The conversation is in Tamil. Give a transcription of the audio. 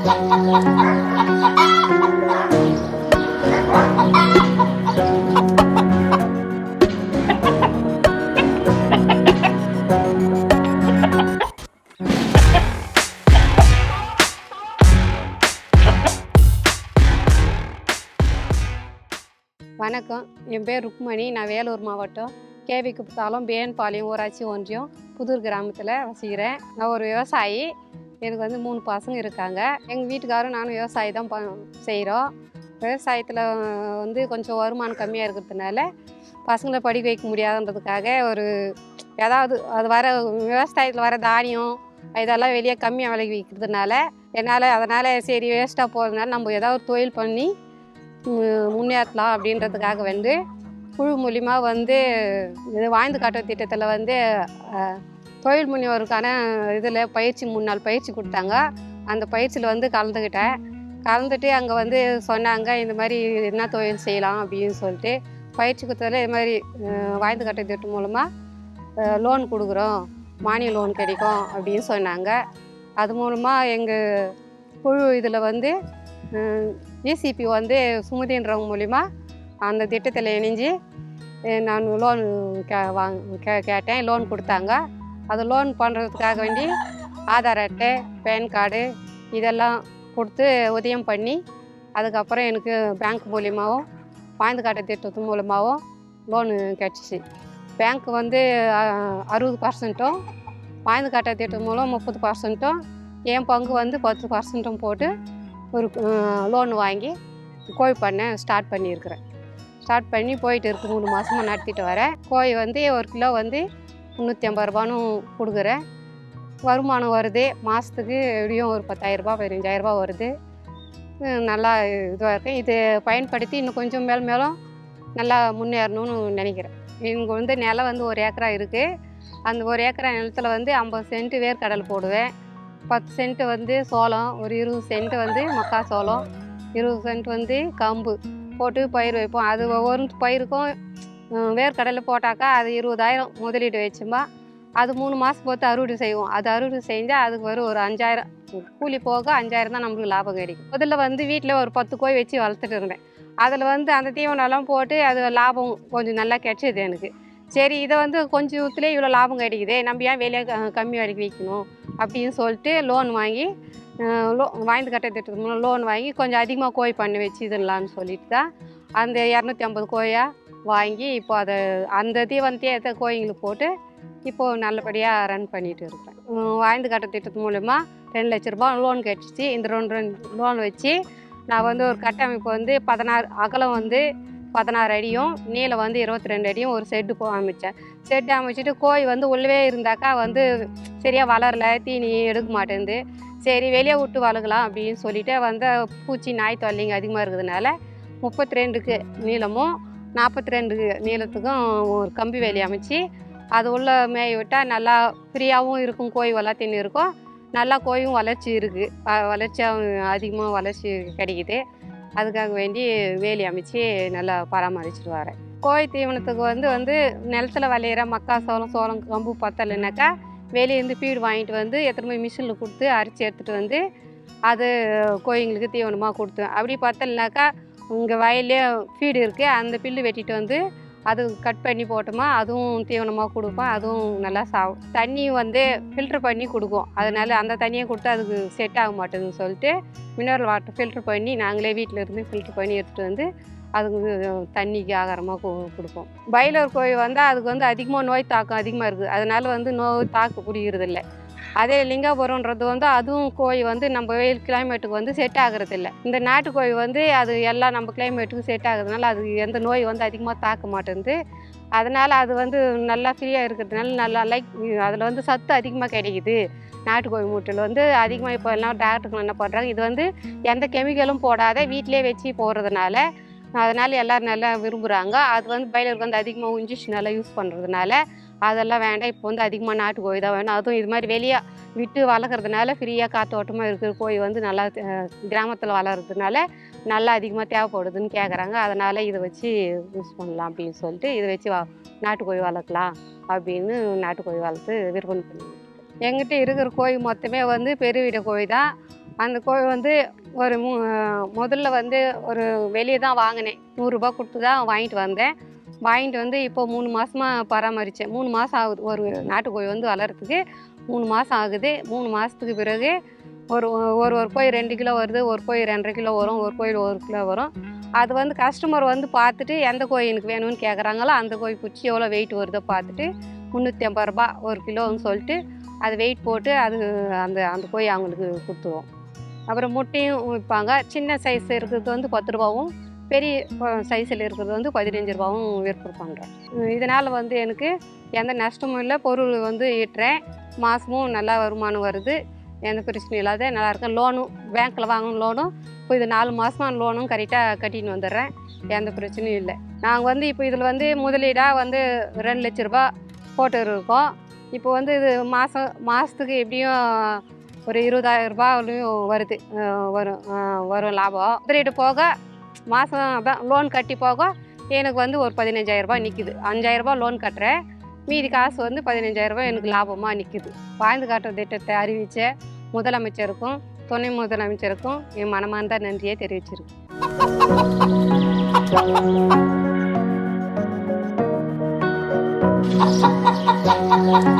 வணக்கம். என் பேர் ருக்மணி. நான் வேலூர் மாவட்டம் கேவி குப்தாலும் பேன்பாளையம் ஊராட்சி ஒன்றியம் புதூர் கிராமத்தில் வசிக்கிறேன். நான் ஒரு விவசாயி. எனக்கு வந்து மூணு பசங்க இருக்காங்க. எங்கள் வீட்டுக்காரரும் நானும் விவசாயி தான் ப செய்கிறோம் விவசாயத்தில் வந்து கொஞ்சம் வருமானம் கம்மியாக இருக்கிறதுனால பசங்களை படிக்க வைக்க முடியாதுன்றதுக்காக ஒரு ஏதாவது அது வர விவசாயத்தில் வர தானியம் இதெல்லாம் வெளியே கம்மியாக விலைக்கு விற்கிறதுனால என்னால் அதனால் சரி வேஸ்ட்டாக போகிறதுனால நம்ம ஏதாவது ஒரு தொழில் பண்ணி மு- அப்படின்றதுக்காக வந்து குழு மூலிமா வந்து இது வாழ்ந்து காட்டுற திட்டத்தில் வந்து தொழில் முனைவோருக்கான இதில் பயிற்சி மூணு நாள் பயிற்சி கொடுத்தாங்க. அந்த பயிற்சியில் வந்து கலந்துக்கிட்டேன். கலந்துட்டு அங்கே வந்து சொன்னாங்க இந்த மாதிரி என்ன தொழில் செய்யலாம்? அப்படின்னு சொல்லிட்டு பயிற்சி கொடுத்ததில் இது மாதிரி வாய்ந்து கட்ட திட்டம் மூலமாக லோன் கொடுக்குறோம். மானிய லோன் கிடைக்கும் அப்படின்னு சொன்னாங்க. அது மூலமாக எங்கள் குழு இதில் வந்து ஜிசிபி வந்து சுமதின்றவங்க மூலிமா அந்த திட்டத்தில் இணைஞ்சு நான் லோன் கே வாங்க கே கேட்டேன். லோன் கொடுத்தாங்க. அது லோன் பண்ணுறதுக்காக வேண்டி ஆதார் அட்டை பேன் கார்டு இதெல்லாம் கொடுத்து உதயம் பண்ணி அதுக்கப்புறம் எனக்கு பேங்க் மூலியமாகவும் பாய்ந்து காட்ட திட்டத்து மூலமாகவும் லோனு கிடச்சிச்சு. பேங்க் வந்து அறுபது பர்சன்ட்டும் பாய்ந்து காட்ட திட்டம் மூலம் முப்பது பர்சன்ட்டும் என் பங்கு வந்து பத்து பர்சன்ட்டும் போட்டு ஒரு லோன் வாங்கி கோழி பண்ணை ஸ்டார்ட் பண்ணியிருக்கிறேன். ஸ்டார்ட் பண்ணி போயிட்டு இருக்கு மூணு மாதமாக நடத்திட்டு வரேன். கோழி வந்து ஒரு கிலோ வந்து முந்நூற்றி ஐம்பது ரூபான்னு கொடுக்குறேன். வருமானம் வருது மாதத்துக்கு எப்படியும் ஒரு பத்தாயிரரூபா பதினஞ்சாயிரரூபா வருது. நல்லா இதுவாக இருக்கேன் இது பயன்படுத்தி இன்னும் கொஞ்சம் மேல் மேலும் நல்லா முன்னேறணும்னு நினைக்கிறேன். இங்கே வந்து நிலம் வந்து ஒரு ஏக்கரா இருக்குது அந்த ஒரு ஏக்கரா நிலத்துல வந்து ஐம்பது சென்ட் வேர்க்கடலை போடுவேன். பத்து சென்ட் வந்து சோளம் ஒரு இருபது சென்ட் வந்து மக்கா சோளம் இருபது சென்ட் வந்து கம்பு போட்டு பயிர் வைப்போம். அது ஒவ்வொரு பயிருக்கும் வேர்க்கடலை போட்டாக்கா அது இருபதாயிரம் முதலீடு வச்சுமா அது மூணு மாதம் பொறுத்து அறுவடை செய்வோம். அது அறுவடை செஞ்சால் அதுக்கு வரும் ஒரு அஞ்சாயிரம். கூலி போக அஞ்சாயிரம் தான் நம்மளுக்கு லாபம் கிடைக்கும். முதல்ல வந்து வீட்டில் ஒரு பத்து கோழி வச்சு வளர்த்துட்டு இருந்தேன். அதில் வந்து அந்த தீவனம்லாம் போட்டு அது லாபம் கொஞ்சம் நல்லா கிடைச்சிது எனக்கு. சரி இதை வந்து கொஞ்சத்துலேயே இவ்வளோ லாபம் கிடைக்குதே நம்ம ஏன் வெளியே க- கம்மி விலைக்கு விற்கணும் அப்படின்னு சொல்லிட்டு லோன் வாங்கி லோ வாய்ந்து கட்ட திட்டத்துக்கு லோன் வாங்கி கொஞ்சம் அதிகமாக கோழி பண்ணி வச்சுதலான்னு சொல்லிட்டு தான் அந்த இரநூத்தி ஐம்பது கோழியாக வாங்கி இப்போ அதை அந்த தீவனத்தையே எடுத்த போட்டு இப்போது நல்லபடியாக ரன் பண்ணிட்டு இருக்கிறேன் வாய்ந்து கட்ட திட்டத்து மூலயமா ரெண்டு லட்ச ரூபா லோன் கிடச்சிச்சு இந்த ரெண்டு ரெண்டு லோன் வச்சு நான் வந்து ஒரு கட்டமைப்பு வந்து பதினாறு அகலம் வந்து பதினாறு அடியும் நீளம் வந்து இருபத்தி ரெண்டு அடியும் ஒரு செட்டு போ அமைச்சேன். செட்டு அமைச்சிட்டு கோழி வந்து உள்ளவே இருந்தாக்கா வந்து சரியாக வளரல தீனி எடுக்க மாட்டேங்குது. சரி வெளியே விட்டு வளர்க்கலாம் அப்படின்னு சொல்லிட்டு வந்து பூச்சி நாய் தொல்லைங்க அதிகமாக இருக்கிறதுனால முப்பத்தி ரெண்டுக்கு நீளமும் நாற்பத்தி ரெண்டு நீளத்துக்கும் ஒரு கம்பி வேலி அமைச்சு அது உள்ள மேய விட்டால் நல்லா ஃப்ரீயாகவும் இருக்கும் கோழி வளர்த்தின்னு இருக்கும். நல்லா கோழியும் வளர்ச்சி இருக்குது வளர்ச்சியாகவும் அதிகமாக வளர்ச்சி கிடைக்குது. அதுக்காக வேண்டி வேலி அமைச்சு நல்லா பராமரிச்சுட்டு வரேன் கோழி தீவனத்துக்கு வந்து வந்து நிலத்துல விளையிற மக்கா சோளம் சோளம் கம்பு பத்தலைனாக்கா வெளியேருந்து ஃபீடு வாங்கிட்டு வந்து எத்தனை போய் மிஷினில் கொடுத்து அரைச்சி எடுத்துகிட்டு வந்து அது கோயிங்களுக்கு தீவனமாக கொடுத்தேன் அப்படி பத்தலைனாக்கா இங்கே வயல்லே ஃபீடு இருக்குது அந்த பில்லு வெட்டிட்டு வந்து அது கட் பண்ணி போட்டோமா அதுவும் தீவனமாக கொடுப்போம். அதுவும் நல்லா சாகும் தண்ணி வந்து ஃபில்ட்ரு பண்ணி கொடுக்கும். அதனால அந்த தண்ணியை கொடுத்து அதுக்கு செட் ஆக மாட்டேங்குதுன்னு சொல்லிட்டு மினரல் வாட்டர் ஃபில்ட்ரு பண்ணி நாங்களே வீட்டில் இருந்து ஃபில்ட்ரு பண்ணி எடுத்துகிட்டு வந்து அதுக்கு தண்ணிக்கு ஆகாரமாக கொடுப்போம். பைலர் கோழி வந்து அதுக்கு வந்து அதிகமாக நோய் தாக்கம் அதிகமாக இருக்குது அதனால் வந்து நோய் தாக்கு பிடிக்கிறது இல்லை அதே லிங்காபுரம்ன்றது வந்து அதுவும் கோழி வந்து நம்ம வெயில் கிளைமேட்டுக்கு வந்து செட் ஆகுறது இல்லை இந்த நாட்டுக்கோழி வந்து அது எல்லாம் நம்ம கிளைமேட்டுக்கும் செட் ஆகுறதுனால அது எந்த நோய் வந்து அதிகமாக தாக்க மாட்டேங்குது. அதனால் அது வந்து நல்லா ஃப்ரீயாக இருக்கிறதுனால நல்லா லைக் அதில் வந்து சத்து அதிகமாக கிடைக்குது. நாட்டுக்கோழி முட்டையில் வந்து அதிகமாக இப்போ எல்லாம் டாக்டருங்க என்ன பண்ணுறாங்க இது வந்து எந்த கெமிக்கலும் போடாத வீட்டிலே வச்சு போடுறதுனால அதனால் எல்லோரும் நல்லா விரும்புகிறாங்க அது வந்து பயிலருக்கு வந்து அதிகமாக இன்ஜெக்ஷன் எல்லாம் யூஸ் பண்ணுறதுனால அதெல்லாம் வேண்டாம். இப்போ வந்து அதிகமாக நாட்டு கோழி தான் வேணும். அதுவும் இது மாதிரி வெளியே விட்டு வளர்க்குறதுனால ஃப்ரீயாக காத்தோட்டமாக இருக்கிற கோழி வந்து நல்லா கிராமத்தில் வளர்கிறதுனால நல்லா அதிகமாக தேவைப்படுதுன்னு கேட்குறாங்க அதனால் இதை வச்சு யூஸ் பண்ணலாம் அப்படின்னு சொல்லிட்டு இதை வச்சு நாட்டுக்கோழி வளர்க்கலாம் அப்படின்னு நாட்டுக்கோழி வளர்த்து விற்பனை பண்ணுவோம் எங்கிட்ட இருக்கிற கோழி மொத்தமே வந்து பெருவிட கோழி தான். அந்த கோழி வந்து ஒரு மூ முதல்ல வந்து ஒரு வெளியே தான் வாங்கினேன். நூறுரூபா கொடுத்து தான் வாங்கிட்டு வந்தேன். வாங்கிட்டு வந்து இப்போ மூணு மாதமாக பராமரித்தேன் மூணு மாதம் ஆகுது. ஒரு நாட்டுக்கோழி வந்து வளர்கிறதுக்கு மூணு மாதம் ஆகுது. மூணு மாதத்துக்கு பிறகு ஒரு ஒரு ஒரு கோயில் ரெண்டு கிலோ வருது. ஒரு கோயில் ரெண்டரை கிலோ வரும். ஒரு கோயில் ஒரு கிலோ வரும். அது வந்து கஸ்டமர் வந்து பார்த்துட்டு எந்த கோயில் எனக்கு வேணும்னு கேட்குறாங்களோ அந்த கோயில் குச்சி எவ்வளோ வெயிட் வருதோ பார்த்துட்டு முந்நூற்றி ஐம்பது ரூபா ஒரு கிலோன்னு சொல்லிட்டு அது வெயிட் போட்டு அது அந்த அந்த கோயில் அவங்களுக்கு கொடுத்துருவோம். அப்புறம் முட்டையும் விற்பாங்க. சின்ன சைஸ் இருக்கிறது வந்து பத்து ரூபாவும் பெரிய சைஸில் இருக்கிறது வந்து பதினஞ்சு ரூபாவும் விற்பனை பண்ணுறேன் இதனால் வந்து எனக்கு எந்த நஷ்டமும் இல்லை. பொருள் வந்து ஈட்டுறேன் மாதமும் நல்லா வருமானம் வருது. எந்த பிரச்சனையும் இல்லாத நல்லா லோனும் பேங்க்கில் வாங்கணும் லோனும் இப்போ இது நாலு மாதமாக லோனும் கரெக்டாக கட்டின்னு வந்துடுறேன். எந்த பிரச்சனையும் இல்லை. நாங்கள் வந்து இப்போ இதில் வந்து முதலீடாக வந்து ரெண்டு லட்ச ரூபா போட்டு இருக்கோம் இப்போ வந்து இது மாதம் மாதத்துக்கு எப்படியும் ஒரு இருபதாயிரம் ரூபாயிலையும் வருது. வரும். வரும் லாபம். முதலீடு போக மாதம் அதான் லோன் கட்டி போக எனக்கு வந்து ஒரு பதினஞ்சாயிரரூபா நிற்கிது அஞ்சாயிரரூபா லோன் கட்டுறேன். மீதி காசு வந்து பதினஞ்சாயிரரூபா எனக்கு லாபமாக நிற்கிது வாழ்ந்து காட்டுற திட்டத்தை அறிவித்த முதலமைச்சருக்கும் துணை முதலமைச்சருக்கும் என் மனமார்ந்த நன்றியை தெரிவிச்சிருக்கேன்.